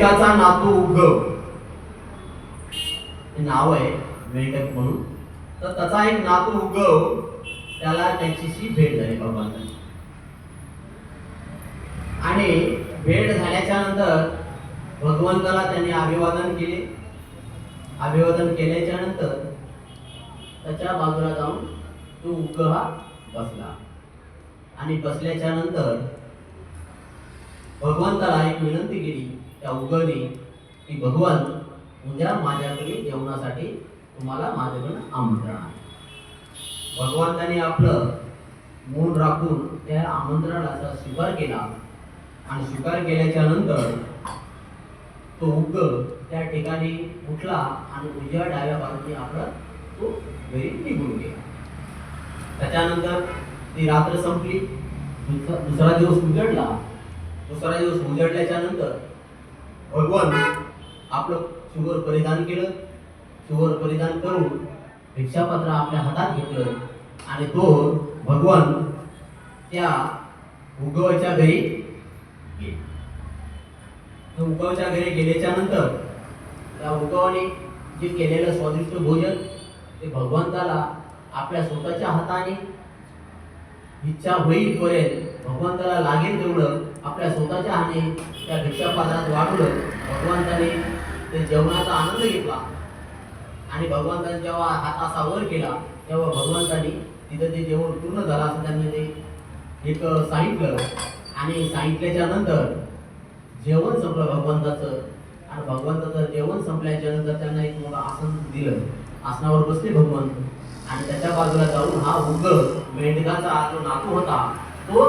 मेंढकाचा नातू उगव नाव आहे मेंढक म्हणून. तर त्याचा एक नातू उगव त्याला त्याच्याशी भेट झाली बाबांना आणि भेट झाल्याच्यानंतर भगवंताला त्यांनी अभिवादन केले. अभिवादन केल्याच्यानंतर त्याच्या बाजूला जाऊन तो उग हा बसला. आणि बसल्याच्या नंतर भगवंताला एक विनंती केली. त्या उगवने की भगवान उद्या माझ्याकडे जेवणासाठी तुम्हाला माझ्याकडून आमंत्रण आहे. भगवंताने आपलं मूल राखून त्या आमंत्रणाचा स्वीकार केला. आणि स्वीकार केल्याच्यानंतर तो उग त्या ठिकाणी उठला आणि उजव्या डाव्या बाजूने आपला तो घरी निघून गेला. त्याच्यानंतर ती रात्र संपली. दुसरा दुसरा दिवस उजडला. दुसरा दिवस उजडल्याच्या नंतर भगवान आपलं शुगर परिधान केलं शुगर परिधान करून भिक्षापत्र आपल्या हातात घेतलं आणि तो भगवान त्या उगवाच्या घरी गेले. उगवाच्या घरी गेल्याच्यानंतर त्या उगवाने जे केलेलं स्वादिष्ट भोजन ते भगवंताला आपल्या स्वतःच्या हाताने इच्छा होईपर्यंत भगवंताला लागेल तेवढं आपल्या स्वतःच्या हाने त्या भिक्षापात्रात वाढवलं भगवंताने ते जेवणाचा आनंद घेतला. आणि भगवंताने जेव्हा हात असा वर केला तेव्हा भगवंतानी तिथं ते जेवण पूर्ण झालं असं त्यांनी ते एक सांगितलं. आणि सांगितल्याच्या नंतर जेवण संपलं भगवंताचं. आणि भगवंताचं जेवण संपल्याच्या नंतर त्यांना एक मोठं आसन दिलं. आसनावर बसले भगवंत आणि त्याच्या बाजूला जाऊन हा उग मेंढकाचा जो नातू होता तो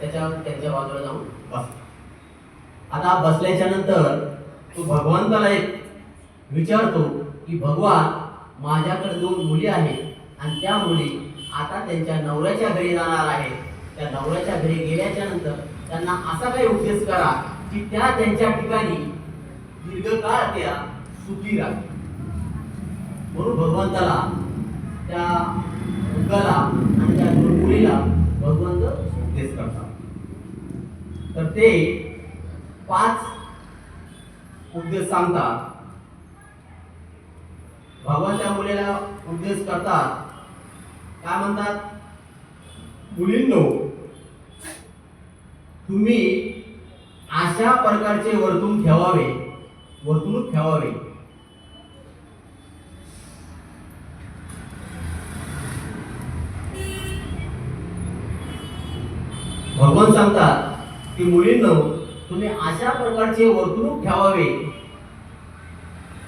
त्याच्या त्यांच्या बाजूला जाऊन बस. आता बसल्याच्या नंतर तो भगवंताला एक विचारतो की भगवान माझ्याकडे दोन मुली आहेत आणि त्या मुली आता त्यांच्या नवऱ्याच्या घरी जाणार आहेत. त्या नवऱ्याच्या घरी गेल्याच्यानंतर त्यांना असा काही उपदेश करा की त्या त्यांच्या ठिकाणी दीर्घकाळ त्या सुखी राहतील म्हणून भगवंताला त्या मुलाला आणि त्या दोन मुलीला भगवंत उपदेश करतात. तर ते पाच उपदेश सांगतात. भगवान त्या मुलीला उपदेश करतात. काय म्हणतात? मुलींनो तुम्ही अशा प्रकारचे वर्तून ठेवावे वर्तणूक ठेवावे. भगवान सांगतात की मुलींनो तुम्ही अशा प्रकारचे वर्तणूक ठेवावे.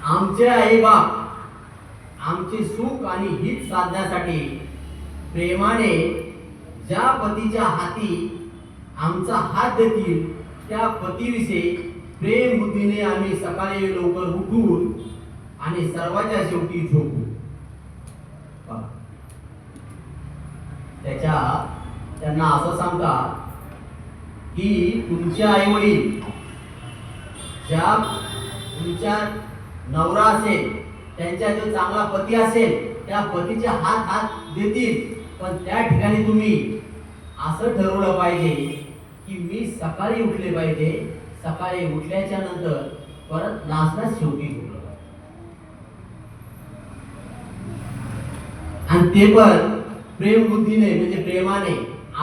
आमचे आई बाप आमचे सुख आणि हित साधण्यासाठी प्रेमाने ज्या पतीच्या हाती आमचा हात देतील त्या पतीविषयी प्रेम बुद्धीने आम्ही सकाळी लवकर उठून आणि सर्वाच्या शेवटी झोपू. त्याच्या त्यांना असं सांगतात की तुमचे आई वडील ज्या तुमच्या नवरा असेल त्यांच्या जो चांगला पती असेल त्या पतीचे हात हात देतील. पण त्या ठिकाणी तुम्ही असं ठरवलं पाहिजे की मी सकाळी उठले पाहिजे. सकाळी उठल्याच्या नंतर परत नाचण्यास शेवटी झोपलं पाहिजे. आणि ते पण प्रेम बुद्धीने म्हणजे प्रेमाने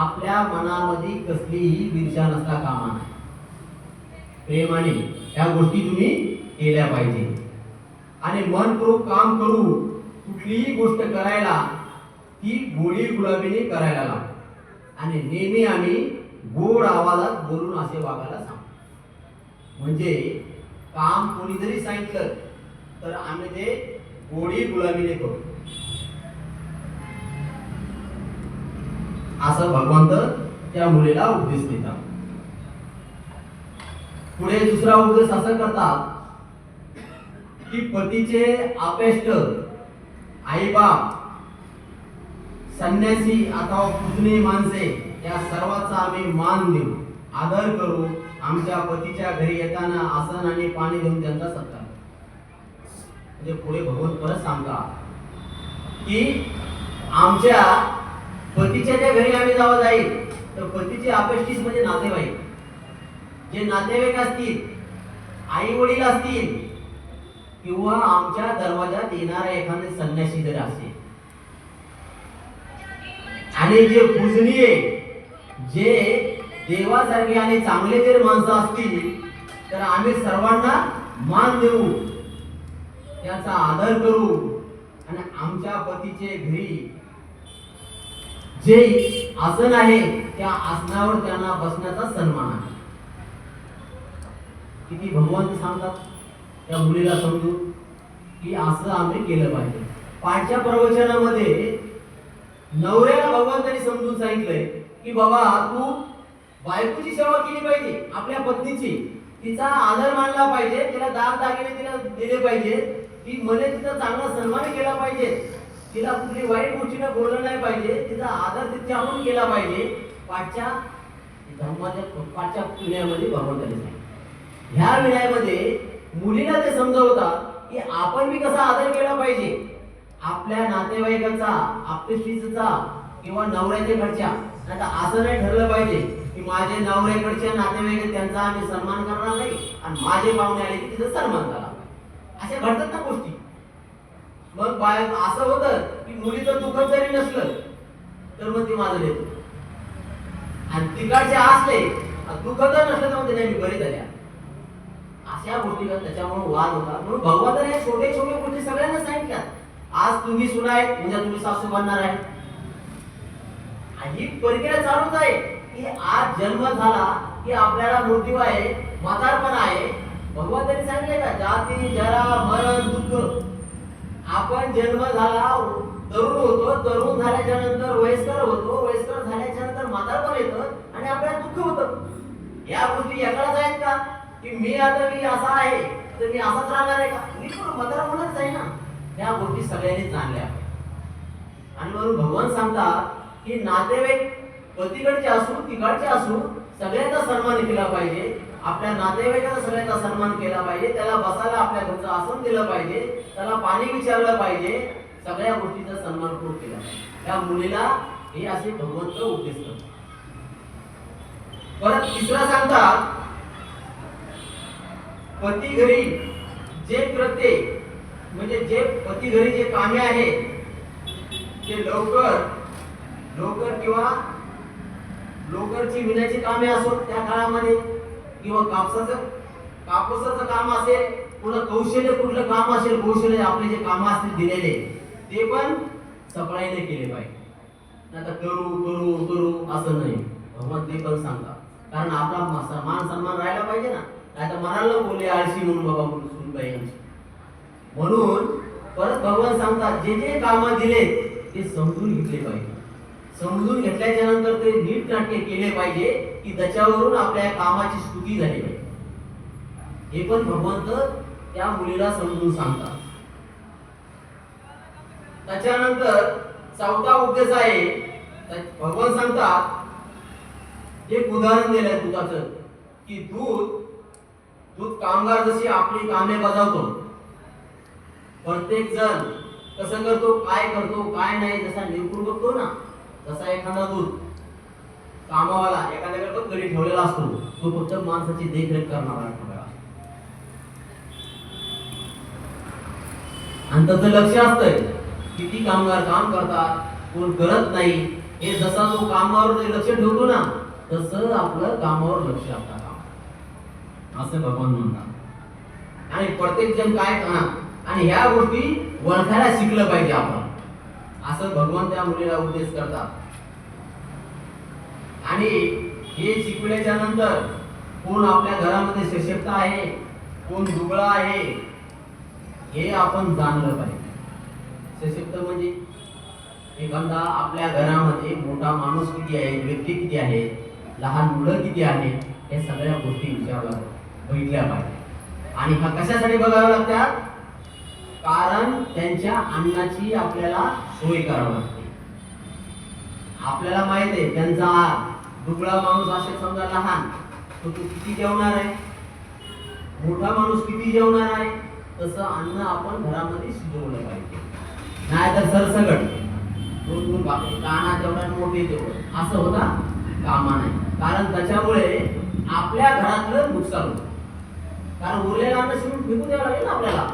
आपल्या मनामध्ये कसलीही ईर्षा नसता कामा नाही प्रेमाने या गोष्टी तुम्ही केल्या पाहिजे. आणि मन काम करू कुठलीही गोष्ट करायला ती गोळी गुलाबीने करायला लागते आणि नेहमी आम्ही गोड आवाजात बोलून असे वागायला सांगतो म्हणजे काम कोणी जरी सांगितलं तर आम्ही ते गोळी गुलाबीने करू. असं भगवंत त्या मुलीला उपदेश देतात. पुढे दुसरा उपदेश असं करतात की पतीचे आपेष्ट आई बाप संन्यासी अथवा पूजनीय माणसे या सर्वांचा आम्ही मान देऊ आदर करू आमच्या पतीच्या घरी येताना आसन आणि पाणी देऊन त्यांचा सत्कार म्हणजे पुढे भगवंत परत सांगतात की आमच्या पतीच्या ज्या घरी आम्ही जावं जाईल तर पतीचे अपेक्षित म्हणजे नातेवाईक. जे नातेवाईक असतील आई वडील असतील किंवा आमच्या दरवाजात येणारा एखादे संन्यासी जर असेल. आणि जे पूजनीय जे देवासारखे आणि चांगले जर माणसं असतील तर आम्ही सर्वांना मान देऊ. त्याचा आदर करू. आणि आमच्या पतीचे घरी जे आसन आहे त्या आसनावर त्यांना बसण्याचा सन्मान आहे. किती भगवंत सांगतात त्या मुलीला समजून की असं आम्ही केलं पाहिजे. पाठच्या प्रवचनामध्ये नवऱ्याला भगवंतांनी समजून सांगितलंय की बाबा तू बायकोची सेवा केली पाहिजे आपल्या पत्नीची. तिचा आदर मानला पाहिजे तिला दाग दागिने तिला दिले पाहिजे ती मने तिचा चांगला सन्मान केला पाहिजे. तिला कुठली वाईट गोष्टीनं बोललं नाही पाहिजे तिचा आदर तिथे आपण केला पाहिजे. पाठच्या धर्माच्या पाठच्या विनयामध्ये भगवंतांनी सांगितलं ह्या विनयामध्ये मुलीला ते समजवतात की आपण बी कसा आदर केला पाहिजे. आपल्या नातेवाईकाचा आपल्या किंवा नवऱ्याच्या घरच्या. नाही असं नाही ठरलं पाहिजे की माझे नवऱ्याकडच्या नातेवाईक त्यांचा आम्ही सन्मान करणार नाही आणि माझे पाहुणे आले की तिचा सन्मान करावा. असे घडतात ना. मग बाय असं होतं की मुलीचं दुखत जरी नसलं तर मग ती माझं देतो. आणि तिकडचे असले दुखत नसलं तर मग ते नाही मी बरी झाल्या. अशा गोष्टी त्याच्यामुळे वाद होता. म्हणून भगवंताने या छोटे छोटे गोष्टी सगळ्यांना सांगितल्या. आज तुम्ही सुना आहेत उद्या तुम्ही सासू बनणार आहे. आणि ही प्रक्रिया चालूच आहे की आज जन्म झाला की आपल्याला मृत्यू आहे म्हातारपण आहे. भगवंतांनी सांगितले का जाती जरा मरण दुःख. आपण जन्म झाला तरुण होतो तरुण झाल्याच्यानंतर वयस्कर होतो वयस्कर झाल्याच्यानंतर म्हातारपण येतं आणि आपल्याला दुःख होतं. या गोष्टी एकाच आहेत का? की मी आता मी असा आहे तर मी असाच राहणार आहे का? मी पण म्हातारा होणारच आहे ना. या गोष्टी सगळ्यांनी जाणल्या. आणि म्हणून भगवान सांगतात की नातेवाईक पतीकडचे असू तिकडचे असू सगळ्यांचा सन्मान केला पाहिजे. आपल्या नातेवाईकाचा सगळ्यांचा सन्मान केला पाहिजे त्याला बसायला आपल्या घरचं आसन दिलं पाहिजे त्याला पाणी विचारलं पाहिजे सगळ्या गोष्टीचा सन्मान करून केला त्या मुलीला हे असे भगवंत उपदेश करतात परत तिसरा सांगतात पती घरी जे कृत्ये म्हणजे जे पती घरी जे कामे आहेत ते लवकर लवकर किंवा लोकरची विण्याची कामे असो त्या काळामध्ये किंवा कापसाचं कापसाचं काम असेल पुन्हा कौशल्य कुठलं काम असेल कौशल्य आपले जे काम असतील दिलेले ते पण सफळाईने केले पाहिजे. आता करू करू करू असं नाही. भगवान ते पण सांगा कारण आपला मान सन्मान राहायला पाहिजे ना. नाही तर मनाला बोलले आळशी म्हणून बाबा म्हणून सुनबाई म्हणून परत भगवान सांगतात जे जे काम दिले ते समजून घेतले पाहिजे. समजून घेतल्याच्या नंतर ते नीट नाट्य केले पाहिजे की त्याच्यावरून आपल्या कामाची स्तुती झाली पाहिजे. हे पण भगवंत त्या मुलीला समजून सांगतात. त्याच्यानंतर चौथा उपदेश आहे भगवान सांगतात एक उदाहरण दिलंय दुधाचं की दूध दूध कामगार जशी आपली कामे बजावतो प्रत्येक जण कसं करतो काय करतो काय नाही जसा निवडून बघतो ना तसा एखादा दूध कामावाला एखाद्याकडे पण घरी ठेवलेला असतो तो फक्त माणसाची देखरेख करणारा ठेवलेला आणि त्याचं लक्ष असतंय किती कामगार काम करतात कोण करत नाही हे जसा तो कामावर लक्ष ठेवतो ना तसं आपलं कामावर लक्ष आपला काम असं भगवान म्हणतात. आणि प्रत्येक जण काय आणि ह्या गोष्टी ओळखायला शिकलं पाहिजे आपण. असं भगवान त्या मुलीला उपदेश करतात. आणि हे शिकवल्याच्या नंतर कोण आपल्या घरामध्ये सशक्त आहे कोण दुबळा आहे हे आपण जाणलं पाहिजे. सशक्त म्हणजे एखादा आपल्या घरामध्ये मोठा माणूस किती आहे व्यक्ती किती आहे लहान मुलं किती आहे या सगळ्या गोष्टी विचारल्या बघितल्या पाहिजे. आणि हा कशासाठी बघाव्या लागतात? कारण त्यांच्या अन्नाची आपल्याला सोय करावी लागते. आपल्याला माहीत आहे त्यांचा आहार दुबळा माणूस असेल समजा लहान तर तो किती जेवणार आहे? मोठा माणूस किती जेवणार आहे? तसं अन्न आपण घरामध्ये शिजवलं पाहिजे. नाहीतर सरसगट. दोन दोन भाकरी काना जेवढा मोठे जेवण. असं होता कामा नाही कारण त्याच्यामुळे आपल्या घरातलं नुकसान होतं. कारण उरलेलं अन्न शिवून फेकून द्यावं लागेल ना आपल्याला.